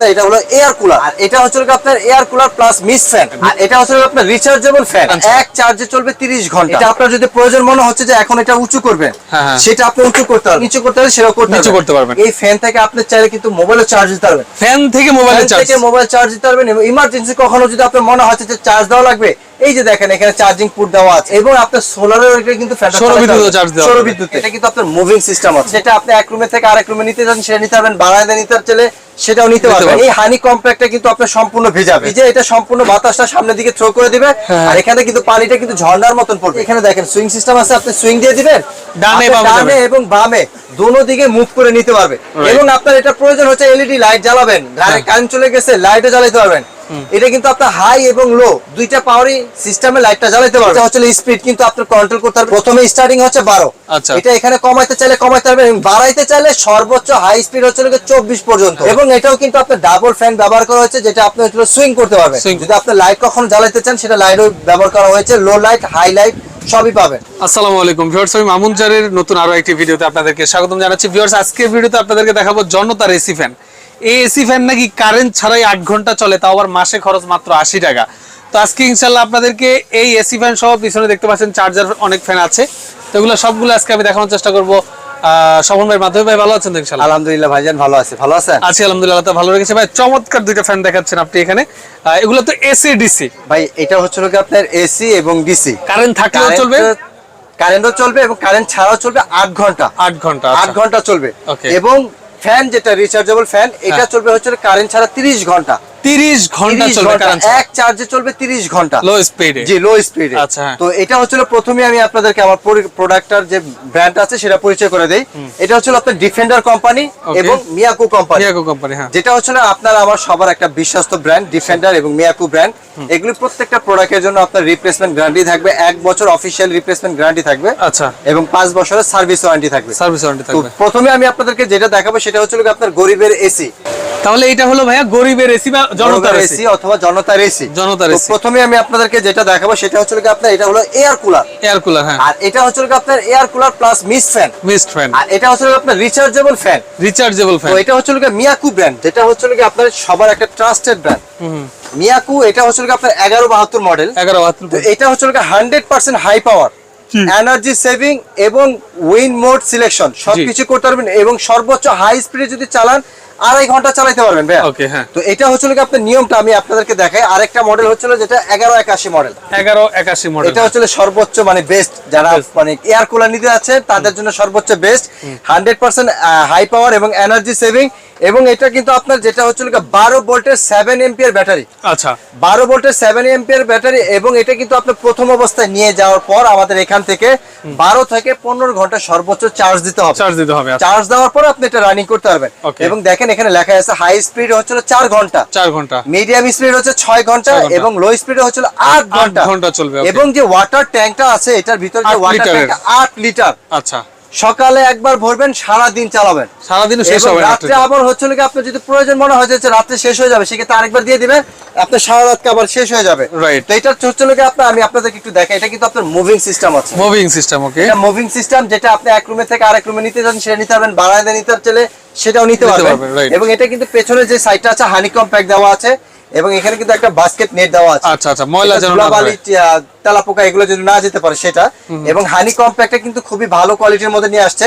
এটা হলো air cooler আর এটা হচ্ছে আপনার air cooler plus miss fan আর এটা হচ্ছে আপনার রিচার্জেবল ফ্যান আচ্ছা। এক চার্জে চলবে 30 ঘণ্টা। এটা আপনার যদি প্রয়োজন মনে হচ্ছে যে এখন এটা উঁচু করবেন হ্যাঁ, হ্যাঁ। সেটা আপনি উঁচু করতে পারবেন। নিচু করতে পারবেন সেটা করতে নিচু করতে পারবেন। এই ফ্যান থেকে আপনি চাইলে কিন্তু মোবাইলে চার্জ দিতে পারবেন। ফ্যান থেকে মোবাইলে ফ্যান চার্জ থেকে মোবাইল চার্জ দিতে পারবেন এবং ইমার্জেন্সি কখনো যদি আপনার মনে হচ্ছে যে চার্জ দেওয়া লাগবে এই যে দেখেন এখানে চার্জিং পুট দেওয়া আছে। এবং আপনার সোলারের এটা কিন্তু ফ্যানটা সৌর বিদ্যুতেও charge দেওয়া সৌর। বিদ্যুৎ এটা কিন্তু আপনার মুভিং সিস্টেম আছে। যেটা আপনি এক রুমে থেকে আরেক রুমে নিতে চান সেটা নিতে পারবেন বারান্দায় নিতে চাইলে সেটাও নিতে পারবেন। এই হানি কম্প্যাক্টটা কিন্তু আপনার সম্পূর্ণ ভেজাবে। এই যে এটা সম্পূর্ণ বাতাসটা সামনের দিকে থ্রো করে দিবে হ্যাঁ। আর এখানে কিন্তু পানিটা কিন্তু ঝর্ণার মতন পড়বে। এখানে দেখেন সুইং সিস্টেম আছে আপনি সুইং দিয়ে দিবেন ডানে বামে ডানে এবং বামে দোনো দিকে মুভ করে নিতে পারবে। এবং আপনার এটা প্রয়োজন হচ্ছে এলইডি লাইট জ্বালাবেন। হ্যাঁ। কারেন্ট চলে গেছে লাইটও জ্বালাতে পারবেন। এটা কিন্তু আপনার হাই এবং লো দুইটা পাওয়ারই সিস্টেমে লাইটটা জ্বালাতে পারবেন এটা হচ্ছে স্পিড কিন্তু আপনার কন্ট্রোল করতে পারবেন প্রথমে স্টার্টিং হচ্ছে 12 আচ্ছা। এটা এখানে কমাইতে চাইলে কমাইতে পারবেন। এবং বাড়াইতে চাইলে সর্বোচ্চ হাই স্পিড হচ্ছে 24 পর্যন্ত। এবং এটাও কিন্তু আপনার ডাবল ফ্যান ব্যবহার করা হয়েছে যেটা আপনি সুইং করতে পারবেন। যদি আপনি লাইট কখনো জ্বালাতে চান সেটা লাইটও ব্যবহার করা হয়েছে। লো লাইট হাই লাইট সবই পাবেন। আসসালামু আলাইকুম। ভিউয়ার্স আমি মামুন চারের নতুন আরও একটি ভিডিওতে আপনাদেরকে স্বাগতম জানাচ্ছি। ভিউয়ার্স আজকের ভিডিওতে আপনাদেরকে দেখাবো জনতার এসি ফ্যান এসি ফ্যান নাকি কারেন্ট ছাড়াই আট ঘণ্টা চলে তাও আবার মাসে খরচ মাত্র আশি টাকা। তো আজকে ইনশাল্লাহ আপনাদেরকে এই এসি ফ্যান সহ পিছনে দেখতে পাচ্ছেন চার্জার অনেক ফ্যান আছে। তো এগুলো সবগুলো আজকে আমি দেখানোর চেষ্টা করব। ভাই ভালো আছেন তো ইনশাল্লাহ আলহামদুলিল্লাহ ভাইজান ভালো আছে। ভালো আছেন আছি আলহামদুলিল্লাহ ভালো রেখেছে। ভাই চমৎকার দুইটা ফ্যান দেখাচ্ছেন আপনি এখানে। এগুলো তো এসি ডিসি ভাই এটা হচ্ছে লোকে আপনার এসি এবং ডিসি কারেন্ট থাকলেও চলবে? কারেন্টও চলবে এবং কারেন্ট ছাড়াও চলবে আট ঘণ্টা। আট ঘণ্টা আট আচ্ছা। ঘণ্টা চলবে. এবং ফ্যান যেটা রিচার্জেবল ফ্যান এটা হ্যাঁ। চলবে হচ্ছে কারেন্ট ছাড়া তিরিশ ঘণ্টা তিরিশ ঘণ্টা চলবে কারেন্ট এক চার্জে চলবে তিরিশ ঘণ্টা। লো স্পিডে জি লো স্পিডে আচ্ছা, হ্যাঁ। তো এটা হচ্ছিল প্রথমে আমি আপনাদেরকে আমার প্রোডাক্টটার যে ব্র্যান্ড আছে সেটা পরিচয় করে দেই। এটা হচ্ছিল আপনার ডিফেন্ডার কোম্পানি এবং মিয়াকো কোম্পানি মিয়াকো কোম্পানি হ্যাঁ। যেটা হচ্ছে না আপনার আমার সবার একটা বিশ্বস্ত ব্র্যান্ড ডিফেন্ডার এবং মিয়াকু ব্র্যান্ড এগুলি প্রত্যেকটা প্রোডাক্টের জন্য আপনার রিপ্লেসমেন্ট গ্যারান্টি থাকবে। এক বছর অফিসিয়াল রিপ্লেসমেন্ট গ্যারান্টি থাকবে। আচ্ছা। এবং পাঁচ বছরের সার্ভিস ওয়ারেন্টি থাকবে। সার্ভিস ওয়ারেন্টি থাকবে। প্রথমে আমি আপনাদেরকে যেটা দেখাবো সেটা হচ্ছে আপনার গরিবের এসি তাহলে এটা হলো ভাইয়া গরিবের এসি বা জনতার এসি এসি অথবা জনতার এসি জনতার তো AC প্রথমে আমি আপনাদেরকে যেটা দেখাবো সেটা হচ্ছে গিয়ে আপনার এটা হলো এয়ার কুলার। এয়ার কুলার হ্যাঁ। আর এটা হচ্ছে গিয়ে আপনার air cooler plus mist fan. Mist fan. আর এটা হচ্ছে আপনার রিচার্জেবল ফ্যান রিচার্জেবল তো এটা হচ্ছে গিয়ে মিয়াকু ব্র্যান্ড যেটা হচ্ছে গিয়ে আপনার সবার একটা ট্রাস্টেড ব্র্যান্ড মিয়াকু এটা হচ্ছে গিয়ে আপনার এগারো বাহাত্তর মডেল এগারো বাহাত্তর তো এটা হচ্ছে কি hundred percent high power energy saving এবং উইন মোড সিলেকশন সবকিছু করতে পারবেন এবং সর্বোচ্চ হাই স্পিডে যদি চালান আড়াই ঘণ্টা চালাতে পারবেন ভাইয়া। ওকে হ্যাঁ। তো এটা হচ্ছে কি আপনার নিয়মটা? আমি আপনাদেরকে দেখাই। আরেকটা মডেল হচ্ছিল যেটা এগারো একাশি মডেল এগারো একাশি মডেল এটা হচ্ছে সর্বোচ্চ মানে বেস্ট যারা মানে এয়ার কুলার নিতে যাচ্ছে তাদের জন্য সর্বোচ্চ best hundred percent high power এবং এনার্জি সেভিং এবং এটা কিন্তু আপনার যেটা হচ্ছে বারো ভোল্টের সেভেন এমপিয়ার ব্যাটারি আচ্ছা। বারো ভোল্টের সেভেন এমপিয়ার ব্যাটারি এবং এটা কিন্তু আপনার প্রথম অবস্থায় নিয়ে যাওয়ার পর আমাদের এখান থেকে বারো থেকে পনেরো ঘণ্টা সর্বোচ্চ চার্জ দিতে হবে। চার্জ দিতে হবে আচ্ছা। চার্জ দেওয়ার পর আপনি এটা রানিং করতে পারবেন. এবং দেখেন এখানে লেখা আছে হাই স্পিড হচ্ছিল চার ঘণ্টা। চার ঘণ্টা। মিডিয়াম স্পিড হচ্ছে ছয় ঘণ্টা এবং লো স্পিড হচ্ছিল আট ঘণ্টা। ঘণ্টা চলবে, এবং যে ওয়াটার ট্যাঙ্কটা আছে এটার ভিতরে যে ওয়াটার আট লিটার আচ্ছা। সকালে একবার ভরবেন সারা দিন চালাবেন। সারাদিনও শেষ হবে রাত্রে আবার হচ্ছে কি আপনার যদি প্রয়োজন মনে হয় যে রাত্রে শেষ হয়ে যাবে সেক্ষেত্রে আরেকবার দিয়ে দিবেন আপনার সারা রাত আবার শেষ হয়ে যাবে। রাইট তো এটা হচ্ছে কি আপনার আমি আপনাদেরকে একটু দেখাই এটা কিন্তু আপনার মুভিং সিস্টেম আছে। মুভিং সিস্টেম ওকে এটা মুভিং সিস্টেম যেটা আপনি এক রুমে থেকে আরেক রুমে নিতে চান সেটা নিতে পারবেন বারান্দায় নিতে চাইলে সেটাও নিতে পারবেন, এবং এটা কিন্তু পেছনে যে সাইডটা আছে হানিকম প্যাক দেওয়া আছে এবং এখানে কিন্তু একটা বাস্কেট নেট দেওয়া আছে। আচ্ছা আচ্ছা ময়লা যেন না হয় তেলাপোকা এগুলো যদি না যেতে পারে সেটা। এবং হানি কম্প্যাক্টটা কিন্তু খুবই ভালো কোয়ালিটির মধ্যে নিয়ে আসছে।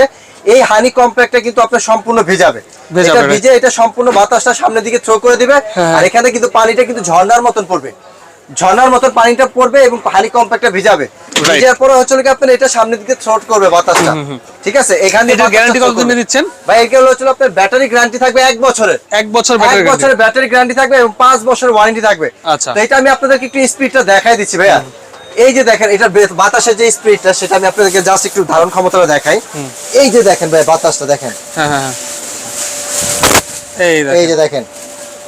এই হানি কম্প্যাক্টটা কিন্তু আপনার সম্পূর্ণ ভেজাবে। এটা ভিজে এটা সম্পূর্ণ বাতাসটা সামনের দিকে থ্রো করে দিবে। হ্যাঁ। আর এখানে কিন্তু পানিটা কিন্তু ঝর্ণার মতন পড়বে। ঝর্ণার মতন পানিটা পড়বে এবং হানি কম্প্যাক্টটা ভিজাবে। ভিজার পরে হচ্ছে কি আপনার এটা সামনের দিকে থ্রোট করবে বাতাসটা। ঠিক আছে? এখানে এটার গ্যারান্টি কত দিনে দিচ্ছেন? ভাই এগুলো হচ্ছে আপনার ব্যাটারি গ্যারান্টি থাকবে এক বছরের। এক বছর ব্যাটারি বছরের ব্যাটারি গ্যারান্টি থাকবে এবং পাঁচ বছরের ওয়ারেন্টি থাকবে। আচ্ছা। তো এটা আমি আপনাদেরকে একটু স্পিডটা দেখাই দিচ্ছি ভাইয়া। এই যে দেখেন এটা বাতাসের যে স্পিডটা সেটা আমি আপনাদেরকে জাস্ট একটু ধারণ ক্ষমতাটা দেখাই। এই যে দেখেন ভাই বাতাসটা দেখেন। হ্যাঁ হ্যাঁ হ্যাঁ। এই এই যে দেখেন।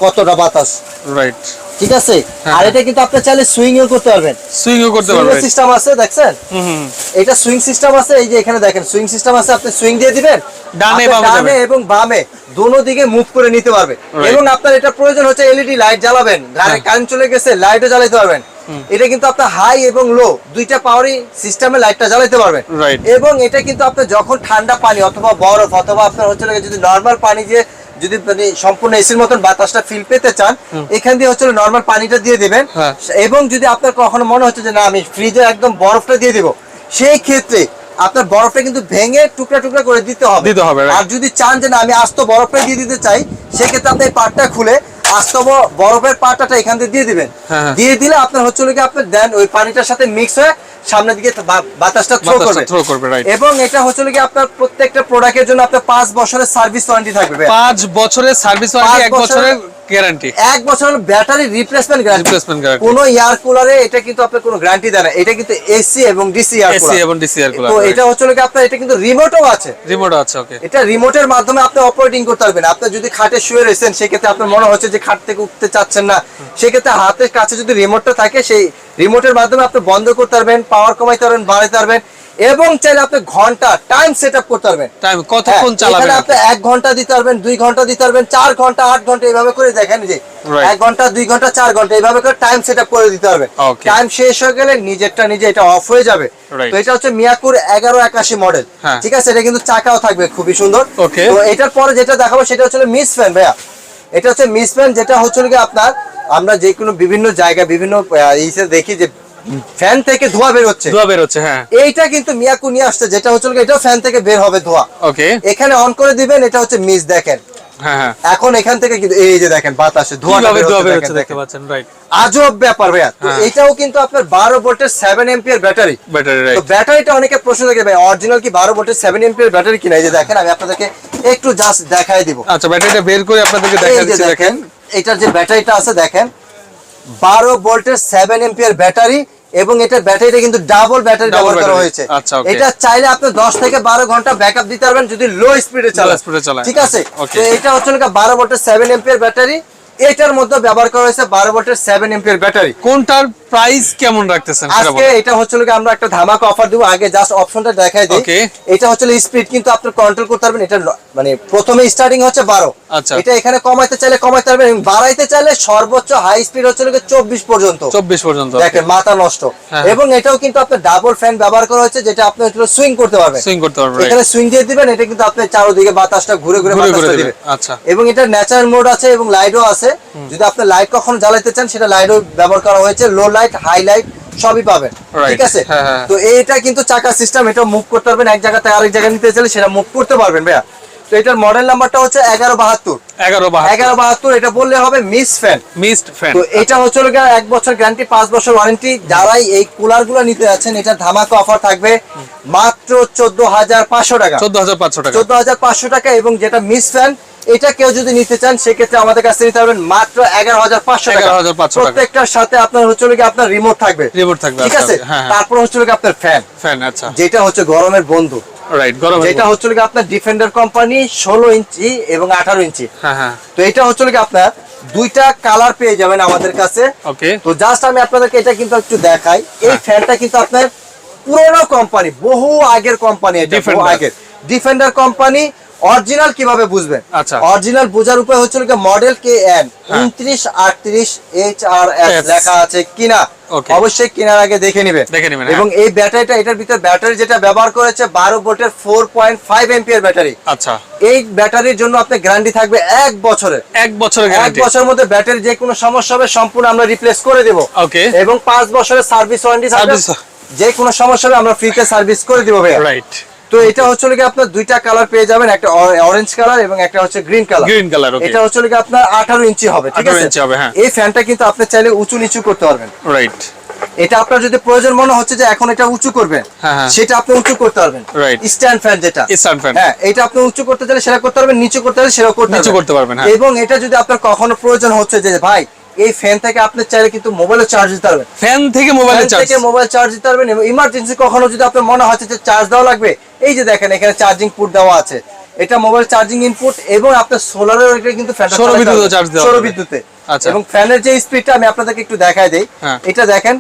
কতটা বাতাস। রাইট ঠিক আছে? হ্যাঁ, আর এটা কিন্তু আপনি চাইলে সুইং এও করতে পারবেন। সুইং সুইংও করতে পারবে সিস্টেম আছে দেখছেন? হুম এটা সুইং সিস্টেম আছে এই যে এখানে দেখেন সুইং সিস্টেম আছে আপনি সুইং দিয়ে দিবেন ডানে বামে ডানে এবং বামে দোনো দিকে মুভ করে নিতে পারবে এবং আপনার এটা প্রয়োজন হচ্ছে এলইডি লাইট জ্বালাবেন হ্যাঁ। কারেন্ট চলে গেছে লাইটও জ্বালাতে পারবেন। এটা কিন্তু আপনার হাই এবং লো দুইটা পাওয়ারই সিস্টেমে লাইটটা জ্বালাতে পারবেন। এবং এটা কিন্তু আপনার যখন ঠান্ডা পানি অথবা বরফ অথবা আপনার হচ্ছে যদি নর্মাল পানি দিয়ে যদি মানে সম্পূর্ণ এসির মতন বাতাসটা ফিল পেতে চান এখান দিয়ে হচ্ছে নর্মাল পানিটা দিয়ে দিবেন হ্যাঁ। এবং যদি আপনার কখনো মনে হচ্ছে যে না আমি ফ্রিজে একদম বরফটা দিয়ে দিব সেই ক্ষেত্রে আপনার বরফটা কিন্তু ভেঙে টুকরা টুকরা করে দিতে হবে দিতে হবে. আর যদি চান যে না আমি আস্ত বরফটা দিয়ে দিতে চাই সেক্ষেত্রে আপনি পাটটা খুলে আস্ত ব- বরফের পাটাটা এখান দিয়ে দিয়ে দিবেন হ্যাঁ, হ্যাঁ। দিয়ে দিলে আপনার হচ্ছে কি আপনি আপনার দেন ওই পানিটার সাথে মিক্স হয়ে সামনের দিকে বাতাসটা থ্রো করবে থ্রো করবে. এবং এটা হচ্ছে কি আপনার প্রত্যেকটা প্রোডাক্টের জন্য আপনার পাঁচ বছরের সার্ভিস ওয়ারেন্টি থাকবে। পাঁচ বছরের সার্ভিস ওয়ারেন্টি পাঁচ এক বছরের বছরের- গ্যারান্টি। এক বছরের battery replacement guarantee Replacement guarantee। কোনো এয়ার কুলারে এটা কিন্তু আপনার কোনো গ্যারান্টি দেয় না। এটা কিন্তু এসি এবং ডিসি এয়ার এসি কুলার এবং ডিসিআরগুলো তো এটা হচ্ছে হলো আপনার এটা কিন্তু রিমোটও আছে। রিমোট আছে ওকে এটা রিমোটের মাধ্যমে আপনি অপারেটিং করতে পারবেন। আপনি যদি খাটে শুয়ে রয়েছেন সেক্ষেত্রে আপনার মনে হচ্ছে যে খাট থেকে উঠতে চাচ্ছেন না। সেক্ষেত্রে হাতের কাছে যদি রিমোটটা থাকে সেই রিমোটের মাধ্যমে আপনি বন্ধ করতে পারবেন পাওয়ার কমাইতে পারবেন বাড়াইতে পারবেন। এবং চাইলে আপনি ঘণ্টা টাইম সেট আপ করতে পারবেন। টাইম কতক্ষণ হ্যাঁ, চালাবেন আপনি এক ঘণ্টা দিতে পারবেন দুই ঘণ্টা দিতে পারবেন চার ঘণ্টা আট ঘণ্টা এইভাবে করে দেখেন যে. এক ঘণ্টা দুই ঘণ্টা চার ঘণ্টা এইভাবে করে টাইম সেট আপ করে দিতে পারবেন। টাইম শেষ হয়ে গেলে নিজেরটা নিজে এটা অফ হয়ে যাবে। তো এটা হচ্ছে মিয়াকুর এগারো একাশি মডেল হ্যাঁ। ঠিক আছে? এটা কিন্তু চাকাও থাকবে খুবই সুন্দর। তো এটার পরে যেটা দেখাবো সেটা হচ্ছে মিস ফ্যান ভাইয়া। এটা হচ্ছে মিস ফ্যান যেটা হচ্ছে কি আপনার আমরা যে কোনো বিভিন্ন জায়গায় বিভিন্ন ইসে দেখি যে ফ্যান থেকে ধোঁয়া বের হচ্ছে। ধোয়া বের হচ্ছে হ্যাঁ। এইটা কিন্তু মিয়াকু নিয়ে আসছে যেটা হচ্ছে কি এটাও ফ্যান থেকে বের হবে ধোঁয়া। ওকে। এখানে অন করে দিবেন এটা হচ্ছে মিস দেখেন। হ্যাঁ হ্যাঁ। এখন এখান থেকে এই যে দেখেন বাতাসে ধোঁয়া দেখতে পাচ্ছেন রাইট আজব ব্যাপার ভাইয়া। হ্যাঁ। এটাও কিন্তু আপনার বারো ভোল্টের সেভেন এম্পিয়ার ব্যাটারি ব্যাটারি ব্যাটারিটা অনেকে প্রশ্ন থাকে ভাই অরিজিনাল কি বারো ভোল্টের সেভেন এম্পিয়ার ব্যাটারি কিনা? এই যে দেখেন আমি আপনাদেরকে একটু জাস্ট দেখাই দিব। আচ্ছা ব্যাটারিটা বের করে আপনাদেরকে দেখা এই যে দিচ্ছি দেখেন দেখেন। এটার যে ব্যাটারিটা আছে দেখেন বারো ভোল্টের সেভেন এম্পিয়ার ব্যাটারি এবং এটা ব্যাটারিটা কিন্তু ডাবল ব্যাটারি ব্যবহার করা হয়েছে। আচ্ছা, এটা চাইলে আপনি দশ থেকে বারো ঘণ্টা ব্যাকআপ দিতে পারবেন যদি লো স্পিডে চালান। চালায়। ঠিক আছে? তো এটা হচ্ছে বারো ভোল্টের সেভেন এম্পিয়ার ব্যাটারি। এটার মধ্যে ব্যবহার করা হয়েছে বারো ভোল্টের সেভেন এম্পিয়ার ব্যাটারি কোনটার প্রাইস কেমন রাখতেছেন আজকে এটা হচ্ছে আমরা একটা ধামাকা অফার দিব। আগে জাস্ট অপশনটা দেখাই দিই. এটা হচ্ছে স্পিড কিন্তু আপনি কন্ট্রোল করতে পারবেন। এটা মানে প্রথমে স্টার্টিং হচ্ছে বারো। আচ্ছা। এটা এখানে কমাইতে চাইলে কমাইতে পারবেন এবং বাড়াইতে চাইলে সর্বোচ্চ হাই স্পিড হচ্ছে চব্বিশ পর্যন্ত। চব্বিশ পর্যন্ত দেখেন মাথা নষ্ট। হ্যাঁ। এবং এটাও কিন্তু আপনার ডাবল ফ্যান ব্যবহার করা হয়েছে যেটা আপনি সুইং করতে পারবেন। সুইং করতে পারবেন এখানে সুইং দিয়ে দিবেন এটা কিন্তু আপনি চারোদিকে বাতাসটা ঘুরে ঘুরে বাতাসটা দিবে দিবে। আচ্ছা। এবং এটা ন্যাচারাল মোড আছে এবং লাইটও আছে। যদি আপনি লাইট কখনো জ্বালাইতে চান সেটা লাইটও ব্যবহার করা হয়েছে। লো লাইট হাই লাইট সবই পাবেন। ঠিক আছে? হ্যাঁ, হ্যাঁ। তো এইটা কিন্তু চাকা সিস্টেম এটা মুভ করতে পারবেন। এক জায়গা থেকে আরেক জায়গায় নিতে চাইলে সেটা মুভ করতে পারবেন ভাইয়া। তো এটার মডেল নাম্বারটা হচ্ছে এগারো বাহাত্তর। এগারো বাহাত্তর। এটা বললে হবে মিস ফ্যান মিসড ফ্যান তো এটা হচ্ছে এক বছর গ্যারান্টি পাঁচ বছর ওয়ারেন্টি যারাই এই কুলারগুলো নিতে যাচ্ছেন এটা ধামাকা অফার থাকবে মাত্র চোদ্দ হাজার পাঁচশো টাকা। চোদ্দ হাজার পাঁচশো টাকা। চোদ্দ হাজার পাঁচশো টাকা এবং যেটা মিস ফ্যান এটা কেউ যদি নিতে চান সেক্ষেত্রে আমাদের কাছে নিতে পারবেন মাত্র এগারো হাজার পাঁচশো টাকা। 11,500 টাকা। প্রত্যেকটার সাথে আপনার হচ্ছে গিয়ে আপনার রিমোট থাকবে। রিমোট থাকবে ঠিক আচ্ছা, আছে? হ্যাঁ হ্যাঁ। তারপর হচ্ছে গিয়ে আপনার ফ্যান ফ্যান আচ্ছা। যেটা হচ্ছে গরমের বন্ধু। রাইট গরম যেটা হচ্ছে হলো আপনার ডিফেন্ডার কোম্পানি ষোলো ইঞ্চি এবং আঠারো ইঞ্চি। হ্যাঁ তো এটা হচ্ছে গিয়ে আপনার দুইটা কালার পেয়ে যাবেন আমাদের কাছে। ওকে তো জাস্ট আমি আপনাদেরকে এটা কিন্তু একটু দেখাই। এই। ফ্যানটা কিন্তু আপনার পুরোনো কোম্পানি বহু আগের কোম্পানি Defender। আগের। ডিফেন্ডার কোম্পানি অরিজিনাল কীভাবে বুঝবেন? আচ্ছা। অরিজিনাল বোঝার উপায় হচ্ছে কি মডেল কে এন। উনত্রিশ আটত্রিশ এইচ আর এস লেখা আছে কিনা। অবশ্যই কেনার আগে দেখে নেবেন। দেখে নেবেন, হ্যাঁ। এবং এই ব্যাটারিটা এটার ভিতরে ব্যাটারি যেটা ব্যবহার করেছে বারো ভোল্টের four point five ampere battery. আচ্ছা। এই ব্যাটারির জন্য আপনার গ্যারান্টি থাকবে এক বছরের। এক বছরের এক বছরের মধ্যে ব্যাটারি যে কোনো সমস্যা হবে সম্পূর্ণ আমরা রিপ্লেস করে দেব। ওকে এবং পাঁচ বছরের সার্ভিস ওয়ারেন্টি থাকবে। যে কোনো সমস্যা হবে আমরা ফ্রি ফ্রিতে সার্ভিস করে দিব ভাই রাইট তো এটা হচ্ছে কি আপনার দুইটা কালার পেয়ে যাবেন একটা অরেঞ্জ কালার এবং একটা হচ্ছে green colour green colour okay এটা হচ্ছে কি আপনার আঠারো ইঞ্চি হবে ঠিক 18 আছে ইঞ্চি হবে, হ্যাঁ। এই ফ্যানটা কিন্তু আপনি চাইলে উঁচু নিচু করতে পারবেন রাইট এটা আপনার যদি প্রয়োজন মনে হচ্ছে যে এখন এটা উঁচু করবেন হ্যাঁ, হ্যাঁ। সেটা আপনি উঁচু করতে পারবেন. স্ট্যান্ড ফ্যান যেটা Stand fan। হ্যাঁ এটা আপনি উঁচু করতে চাইলে সেটা করতে পারবেন নিচু করতে চাইলে সেটাও করতে নিচু করতে পারবেন, হ্যাঁ। এবং এটা যদি আপনার কখনো প্রয়োজন হচ্ছে যে ভাই এই ফ্যান থেকে আপনি চাইলে কিন্তু মোবাইলে চার্জ দিতে পারবেন ফ্যান থেকে মোবাইলে ফ্যান চার্জ থেকে মোবাইল চার্জ দিতে পারবেন এবং ইমার্জেন্সি কখনো যদি আপনার মনে হচ্ছে যে চার্জ দেওয়া লাগবে এই যে দেখেন এখানে চার্জিং পুট দেওয়া আছে। এটা মোবাইল চার্জিং ইনপুট এবং আপনার সোলারের এটা কিন্তু ফ্যান সৌর বিদ্যুতে চার্জ দেওয়া সৌর বিদ্যুতে। আচ্ছা। এবং ফ্যানের যে স্পিডটা আমি আপনাদেরকে একটু দেখাই দেই। হ্যাঁ। এটা দেখেন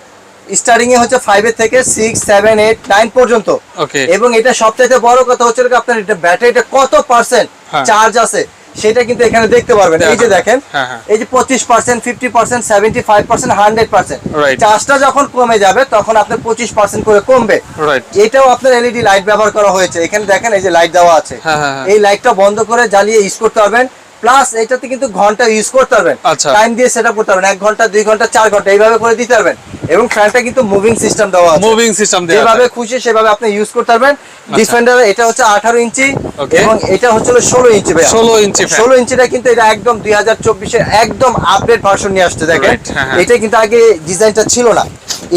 স্টার্টিং এ হচ্ছে 5 এর থেকে সিক্স সেভেন এইট নাইন পর্যন্ত। ওকে এবং এটা সবচেয়ে বড় কথা হচ্ছে যে আপনার এটা ব্যাটারিটা কত পার্সেন্ট হ্যাঁ। চার্জ আছে? সেটা কিন্তু এখানে দেখতে পারবেন। এই যে দেখেন হ্যাঁ, হ্যাঁ। এই যে পঁচিশ percent fifty percent seventy five percent hundred percent. চার্জটা যখন কমে যাবে তখন আপনার পঁচিশ পার্সেন্ট করে কমবে। এটাও আপনার এলইডি লাইট ব্যবহার করা হয়েছে। এখানে দেখেন এই যে লাইট দেওয়া আছে। হ্যাঁ। এই লাইটটা বন্ধ করে জ্বালিয়ে ইউজ করতে পারবেন। প্লাস এটাতে কিন্তু ঘণ্টা ইউজ করতে পারবেন। আচ্ছা। টাইম দিয়ে সেট করতে পারবেন। এক ঘণ্টা দুই ঘণ্টা চার ঘণ্টা এইভাবে করে দিতে পারবেন। এবং ফ্যানটা কিন্তু মুভিং সিস্টেম দেওয়া আছে। মুভিং সিস্টেম দেওয়া যেভাবে খুশি সেভাবে আপনি ইউজ করতে পারবেন। ডিফেন্ডার এটা হচ্ছে আঠারো ইঞ্চি Okay. এবং এটা হচ্ছে ষোলো ইঞ্চি ভাই 16 ইঞ্চি fan। ষোলো ইঞ্চিটা কিন্তু এটা একদম দুই হাজার চব্বিশের একদম আপডেট ভার্সন নিয়ে আসছে দেখেন। হ্যাঁ, হ্যাঁ। এটা কিন্তু আগে ডিজাইনটা ছিল না।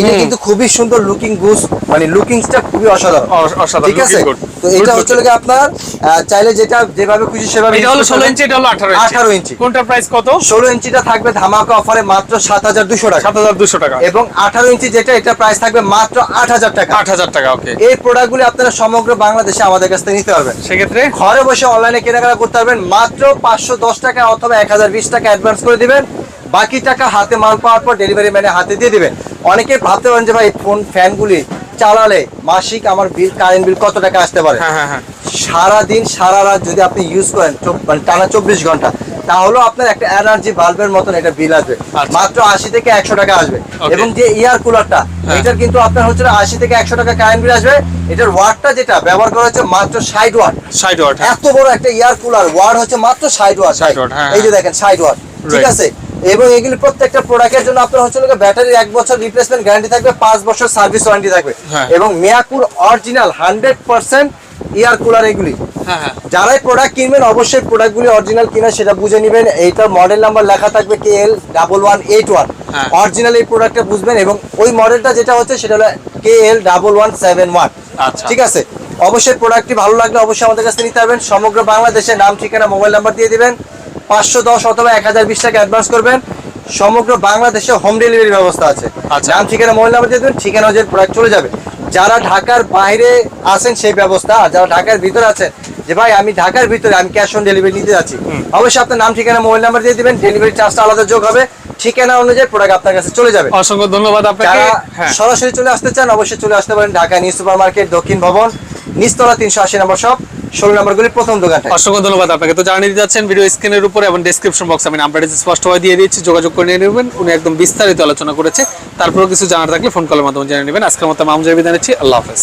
এটা কিন্তু খুবই সুন্দর লুকিং গুস মানে লুকিংসটা খুবই অসাধারণ। অসাধারণ, ঠিক আছে. তো এটা হচ্ছে কি আপনার চাইলে যেটা যেভাবে খুশি সেভাবে এটা হলো ষোলো ইঞ্চি এটা হলো আঠারো ইঞ্চি। 18 ইঞ্চি। কোনটার প্রাইস কত? ষোলো ইঞ্চিটা থাকবে ধামাকা অফারে মাত্র সাত হাজার দুশো টাকা। সাত হাজার দুশো টাকা। এবং আঠারো ইঞ্চি যেটা এটা প্রাইস থাকবে মাত্র আট হাজার টাকা। আট হাজার টাকা ওকে এই প্রোডাক্টগুলি আপনারা সমগ্র বাংলাদেশে আমাদের কাছ থেকে নিতে পারবেন। সেক্ষেত্রে? ঘরে বসে অনলাইনে কেনাকাটা করতে পারবেন। মাত্র পাঁচশো দশ টাকা অথবা এক হাজার বিশ টাকা অ্যাডভান্স করে দিবেন। বাকি টাকা হাতে মাল পাওয়ার পর ডেলিভারি ম্যানে হাতে দিয়ে দিবেন। অনেকে ভাবতে পারেন যে ভাই ফোন ফ্যানগুলি চালালে মাসিক আমার বিল কারেন্ট বিল কত টাকা আসতে পারে? হ্যাঁ হ্যাঁ হ্যাঁ। সারা দিন সারা রাত যদি আপনি ইউজ করেন মানে টানা চব্বিশ ঘণ্টা তাহলেও আপনার একটা এনার্জি বাল্বের মতন এটা বিল আসবে। আচ্ছা। মাত্র আশি থেকে একশো টাকা আসবে। এবং যে এয়ার কুলারটা। এটার কিন্তু আপনার হচ্ছে আশি থেকে একশো টাকা কারেন্ট বিল আসবে। এটার ওয়াটটা যেটা ব্যবহার করা হচ্ছে মাত্র ষাট ওয়াট ষাট ওয়াট হ্যাঁ। এত বড় একটা এয়ার কুলার ওয়াট হচ্ছে মাত্র ষাট ওয়াট 60 watt, হ্যাঁ, এই যে। দেখেন ষাট ওয়াট ঠিক আছে? এবং এগুলি প্রত্যেকটা প্রোডাক্টের জন্য আপনার হচ্ছে ব্যাটারি এক বছর রিপ্লেসমেন্ট গ্যারান্টি থাকবে পাঁচ বছর সার্ভিস ওয়ারেন্টি থাকবে। হ্যাঁ। এবং মিয়াকুর original hundred percent air cooler এগুলি। হ্যাঁ হ্যাঁ। যারাই প্রোডাক্ট কিনবেন অবশ্যই প্রোডাক্টগুলি অরিজিনাল কিনা সেটা বুঝে নেবেন। এইটার মডেল নাম্বার লেখা থাকবে K L double one eight one. Original এই প্রোডাক্টটা বুঝবেন এবং ওই মডেলটা যেটা হচ্ছে সেটা হলো K L double one seven one আচ্ছা। ঠিক আছে? অবশ্যই প্রোডাক্টটি ভালো লাগলে অবশ্যই আমাদের কাছে নিতে পারবেন সমগ্র বাংলাদেশে নাম ঠিকানা মোবাইল নাম্বার দিয়ে দিবেন। পাঁচশো দশ অথবা এক হাজার বিশ টাকা অ্যাডভান্স করবেন। সমগ্র বাংলাদেশে হোম ডেলিভারি ব্যবস্থা আছে। আচ্ছা। নাম ঠিকানা মোবাইল নাম্বার দিয়ে দেবেন ঠিকানা অনুযায়ী প্রোডাক্ট চলে যাবে। যারা ঢাকার বাইরে আছেন সেই ব্যবস্থা আর যারা ঢাকার ভিতরে আছেন যে ভাই আমি ঢাকার ভিতরে আমি ক্যাশ অন ডেলিভারি নিতে যাচ্ছি। অবশ্যই আপনার নাম ঠিকানা মোবাইল নাম্বার দিয়ে দিবেন ডেলিভারি চার্জটা আলাদা যোগ হবে। ঠিকানা অনুযায়ী প্রোডাক্ট আপনার কাছে চলে যাবে। অসংখ্য ধন্যবাদ আপনাকে। হ্যাঁ। সরাসরি চলে আসতে চান অবশ্যই চলে আসতে পারেন ঢাকা নিউ সুপার মার্কেট দক্ষিণ ভবন নিচতলা তিনশো আশি নম্বর শপ। ষোলো নম্বরগুলির প্রথম দোকানটা অসংখ্য ধন্যবাদ আপনাকে। তো জানিয়ে দিতে যাচ্ছেন ভিডিও স্ক্রিনের উপরে এবং ডিসক্রিপশন বক্স আমি নাম্বারটি স্পষ্টভাবে দিয়ে দিচ্ছি যোগাযোগ করে নিয়ে নেবেন। উনি একদম বিস্তারিত আলোচনা করেছে। তারপরেও কিছু জানার থাকলে ফোন কলের মাধ্যমে জেনে নেবেন। আজকের মতো মামজাই বিদায় আল্লাহ হাফেজ।